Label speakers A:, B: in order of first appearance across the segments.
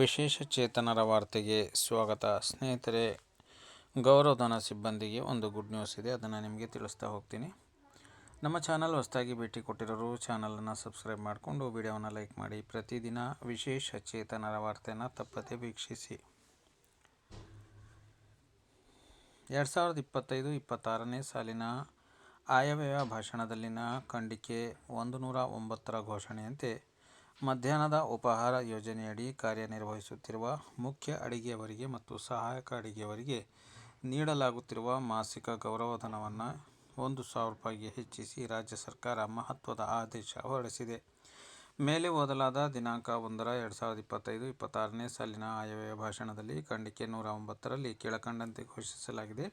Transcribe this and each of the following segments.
A: ವಿಶೇಷ ಚೇತನರ ವಾರ್ತೆಗೆ ಸ್ವಾಗತ. ಸ್ನೇಹಿತರೆ, ಗೌರವಧನ ಸಿಬ್ಬಂದಿಗೆ ಒಂದು ಗುಡ್ ನ್ಯೂಸ್ ಇದೆ. ಅದನ್ನು ನಿಮಗೆ ತಿಳಿಸ್ತಾ ಹೋಗ್ತೀನಿ. ನಮ್ಮ ಚಾನಲ್ ಹೊಸದಾಗಿ ಭೇಟಿ ಕೊಟ್ಟಿರೋರು ಚಾನಲನ್ನು ಸಬ್ಸ್ಕ್ರೈಬ್ ಮಾಡಿಕೊಂಡು ವಿಡಿಯೋವನ್ನು ಲೈಕ್ ಮಾಡಿ. ಪ್ರತಿದಿನ ವಿಶೇಷ ಚೇತನರ ವಾರ್ತೆಯನ್ನು ತಪ್ಪದೇ ವೀಕ್ಷಿಸಿ. ಎರಡು ಸಾವಿರದ ಇಪ್ಪತ್ತೈದು ಇಪ್ಪತ್ತಾರನೇ ಸಾಲಿನ ಆಯವ್ಯಯ ಭಾಷಣದಲ್ಲಿನ ಖಂಡಿಕೆ ಒಂದು ನೂರ ಒಂಬತ್ತರ ಘೋಷಣೆಯಂತೆ ಮಧ್ಯಾಹ್ನದ ಉಪಹಾರ ಯೋಜನೆಯಡಿ ಕಾರ್ಯನಿರ್ವಹಿಸುತ್ತಿರುವ ಮುಖ್ಯ ಅಡಿಗೆಯವರಿಗೆ ಮತ್ತು ಸಹಾಯಕ ಅಡಿಗೆಯವರಿಗೆ ನೀಡಲಾಗುತ್ತಿರುವ ಮಾಸಿಕ ಗೌರವಧನವನ್ನು ಒಂದು ಸಾವಿರ ರೂಪಾಯಿಗೆ ಹೆಚ್ಚಿಸಿ ರಾಜ್ಯ ಸರ್ಕಾರ ಮಹತ್ವದ ಆದೇಶ ಹೊರಡಿಸಿದೆ. ಮೇಲೆ ಓದಲಾದ ದಿನಾಂಕ ಒಂದರ ಎರಡು ಸಾವಿರದ ಇಪ್ಪತ್ತೈದು ಇಪ್ಪತ್ತಾರನೇ ಸಾಲಿನ ಆಯವ್ಯಯ ಭಾಷಣದಲ್ಲಿ ಖಂಡಿಕೆ ನೂರ ಒಂಬತ್ತರಲ್ಲಿ ಕೆಳಕಂಡಂತೆ ಘೋಷಿಸಲಾಗಿದೆ.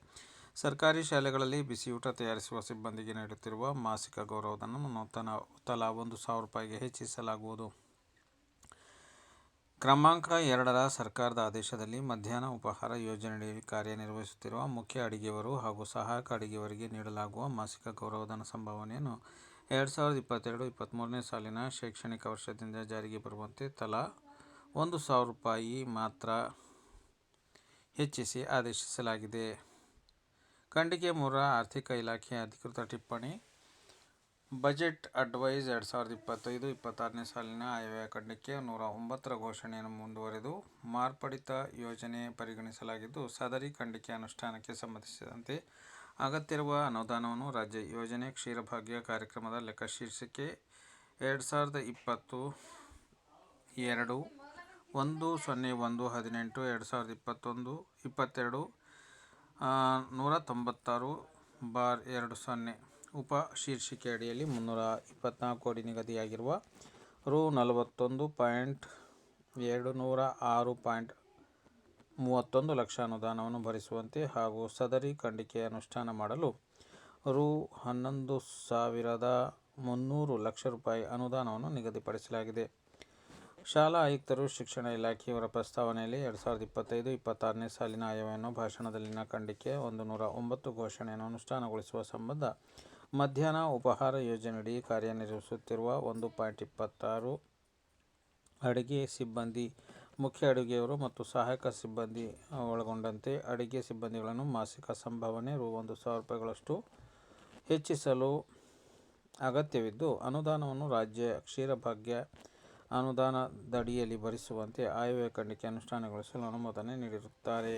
A: ಸರ್ಕಾರಿ ಶಾಲೆಗಳಲ್ಲಿ ಬಿಸಿಯೂಟ ತಯಾರಿಸುವ ಸಿಬ್ಬಂದಿಗೆ ನೀಡುತ್ತಿರುವ ಮಾಸಿಕ ಗೌರವಧನವನ್ನು ತನ ತಲಾ ಒಂದು ಸಾವಿರ ರೂಪಾಯಿಗೆ ಹೆಚ್ಚಿಸಲಾಗುವುದು. ಕ್ರಮಾಂಕ ಎರಡರ ಸರ್ಕಾರದ ಆದೇಶದಲ್ಲಿ ಮಧ್ಯಾಹ್ನ ಉಪಹಾರ ಯೋಜನೆಯಡಿ ಕಾರ್ಯನಿರ್ವಹಿಸುತ್ತಿರುವ ಮುಖ್ಯ ಅಡಿಗೆಯವರು ಹಾಗೂ ಸಹಾಯಕ ಅಡಿಗೆಯವರಿಗೆ ನೀಡಲಾಗುವ ಮಾಸಿಕ ಗೌರವಧನ ಸಂಭಾವನೆಯನ್ನು ಎರಡು ಸಾವಿರದ ಇಪ್ಪತ್ತೆರಡು ಇಪ್ಪತ್ತ್ಮೂರನೇ ಸಾಲಿನ ಶೈಕ್ಷಣಿಕ ವರ್ಷದಿಂದ ಜಾರಿಗೆ ಬರುವಂತೆ ತಲಾ ಒಂದು ಸಾವಿರ ರೂಪಾಯಿ ಮಾತ್ರ ಹೆಚ್ಚಿಸಿ ಆದೇಶಿಸಲಾಗಿದೆ. ಖಂಡಿಕೆ ಮೂರ ಆರ್ಥಿಕ ಇಲಾಖೆಯ ಅಧಿಕೃತ ಟಿಪ್ಪಣಿ. ಬಜೆಟ್ ಅಡ್ವೈಸ್ ಎರಡು ಸಾವಿರದ ಇಪ್ಪತ್ತೈದು, ಇಪ್ಪತ್ತಾರನೇ ಸಾಲಿನ ಆಯವ್ಯಯ ಖಂಡಿಕೆ ನೂರ ಒಂಬತ್ತರ ಘೋಷಣೆಯನ್ನು ಮುಂದುವರೆದು ಮಾರ್ಪಡಿತ ಯೋಜನೆ ಪರಿಗಣಿಸಲಾಗಿದ್ದು, ಸದರಿ ಖಂಡಿಕೆ ಅನುಷ್ಠಾನಕ್ಕೆ ಸಂಬಂಧಿಸಿದಂತೆ ಅಗತ್ಯವಿರುವ ಅನುದಾನವನ್ನು ರಾಜ್ಯ ಯೋಜನೆ ಕ್ಷೀರಭಾಗ್ಯ ಕಾರ್ಯಕ್ರಮದ ಲೆಕ್ಕ ಶೀರ್ಷಿಕೆ ಎರಡು ಸಾವಿರದ ಇಪ್ಪತ್ತು ಎರಡು, ಒಂದು, ಸೊನ್ನೆ, ಒಂದು, ಹದಿನೆಂಟು, ಎರಡು ಸಾವಿರದ ಇಪ್ಪತ್ತೊಂದು, ಇಪ್ಪತ್ತೆರಡು ನೂರ ತೊಂಬತ್ತಾರು ಬಾರ್ ಎರಡು ಸೊನ್ನೆ. ಉಪ ಶೀರ್ಷಿಕೆ ಅಡಿಯಲ್ಲಿ ಮುನ್ನೂರ ಇಪ್ಪತ್ನಾಲ್ಕು ಕೋಟಿ ನಿಗದಿಯಾಗಿರುವ ರು ನಲವತ್ತೊಂದು ಪಾಯಿಂಟ್ ಎರಡು ನೂರ ಆರು ಪಾಯಿಂಟ್ ಮೂವತ್ತೊಂದು ಲಕ್ಷ ಅನುದಾನವನ್ನು ಭರಿಸುವಂತೆ ಹಾಗೂ ಸದರಿ ಖಂಡಿಕೆ ಅನುಷ್ಠಾನ ಮಾಡಲು ರು ಹನ್ನೊಂದು ಸಾವಿರದ ಮುನ್ನೂರು ಲಕ್ಷ ರೂಪಾಯಿ ಅನುದಾನವನ್ನು ನಿಗದಿಪಡಿಸಲಾಗಿದೆ. ಶಾಲಾ ಆಯುಕ್ತರು ಶಿಕ್ಷಣ ಇಲಾಖೆಯವರ ಪ್ರಸ್ತಾವನೆಯಲ್ಲಿ ಎರಡು ಸಾವಿರದ ಇಪ್ಪತ್ತೈದು, ಇಪ್ಪತ್ತಾರನೇ ಸಾಲಿನ ಆಯವ್ಯಯನ್ನು ಭಾಷಣದಲ್ಲಿನ ಖಂಡಿಕೆ, ಒಂದು ನೂರ ಒಂಬತ್ತು ಘೋಷಣೆಯನ್ನು ಅನುಷ್ಠಾನಗೊಳಿಸುವ ಸಂಬಂಧ ಮಧ್ಯಾಹ್ನ ಉಪಹಾರ ಯೋಜನೆಯಡಿ ಕಾರ್ಯನಿರ್ವಹಿಸುತ್ತಿರುವ ಒಂದು ಪಾಯಿಂಟ್ ಇಪ್ಪತ್ತಾರು ಅಡುಗೆ ಸಿಬ್ಬಂದಿ, ಮುಖ್ಯ ಅಡುಗೆಯವರು ಮತ್ತು ಸಹಾಯಕ ಸಿಬ್ಬಂದಿ ಒಳಗೊಂಡಂತೆ ಅಡುಗೆ ಸಿಬ್ಬಂದಿಗಳನ್ನು ಮಾಸಿಕ ಸಂಭಾವನೆ ರು ಒಂದು ಸಾವಿರ ರೂಪಾಯಿಗಳಷ್ಟು ಹೆಚ್ಚಿಸಲು ಅಗತ್ಯವಿದ್ದು, ಅನುದಾನವನ್ನು ರಾಜ್ಯ ಕ್ಷೀರಭಾಗ್ಯ ಅನುದಾನದಡಿಯಲ್ಲಿ ಭರಿಸುವಂತೆ ಆಯವ್ಯಯ ಖಂಡಿಕೆ ಅನುಷ್ಠಾನಗೊಳಿಸಲು ಅನುಮೋದನೆ ನೀಡಿರುತ್ತಾರೆ.